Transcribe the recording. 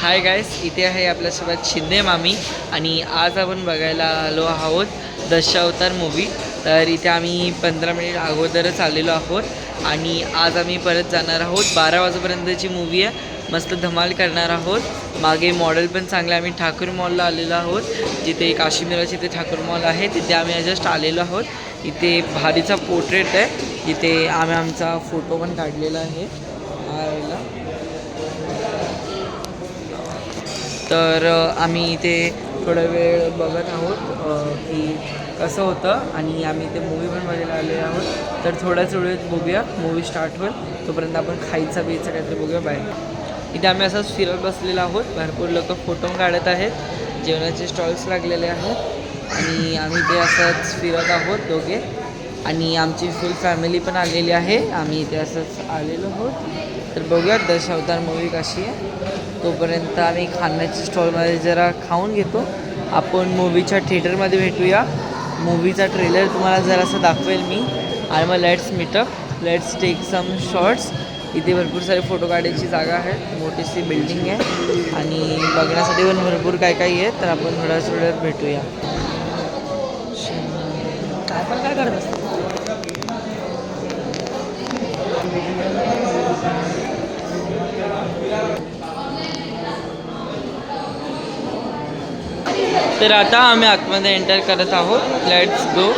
हाय guys इथे आहे आपल्यासोबत शिंदे मामी आणि आज आपण बघायला आलो आहोत दशावतार मूवी तर इथे आम्ही पंधरा मिनिट अगोदरच आलेलो आहोत आणि आज आम्ही परत जाणार आहोत. बारा वाजेपर्यंतची मूवी आहे. मस्त धमाल करणार आहोत. मागे मॉडेल पण चांगले आम्ही ठाकूर मॉलला आलेलो आहोत. जिथे काश्मीराचे इथे ठाकूर मॉल आहे तिथे आम्ही जस्ट आलेलो आहोत. इथे भारीचा पोर्ट्रेट आहे. इथे आम्ही आमचा फोटो पण काढलेला आहे. तर आम्ही इथे थोडा वेळ बघत आहोत की कसं होतं आणि आम्ही इथे मूवी पण बघायला आलेलो आहोत. तर थोड्याच वेळेत बघूया मूवी स्टार्ट होईल. तोपर्यंत आपण खायचा बियचा काहीतरी बघूया बाहेर. इथे आम्ही असंच फिरत बसलेलो आहोत. भरपूर लोक फोटो काढत आहेत. जेवणाचे स्टॉल्स लागलेले आहेत. आणि आम्ही ते असंच फिरत आहोत दोघे. आणि आमची फुल फॅमिली पण आलेली आहे. आम्ही इथे असंच आलेलो आहोत. तर बघूया दशावतार मूवी कशी आहे. तोपर्यंत आम्ही खाण्याच्या स्टॉलमध्ये जरा खाऊन घेतो. आपण मूवीच्या थिएटरमध्ये भेटूया. मूवीचा ट्रेलर तुम्हाला जरासं दाखवेल मी. आणि मग let's meet up let's take some shorts इथे भरपूर सारे फोटो काढायची जागा आहे. मोठीशी बिल्डिंग आहे. आणि बघण्यासाठी पण भरपूर काय काही आहे. तर आपण थोड्याच वेळात भेटूया. काय पण काय करत असतो. तर आता आम्ही आतमध्ये एंटर करत आहोत. Let's go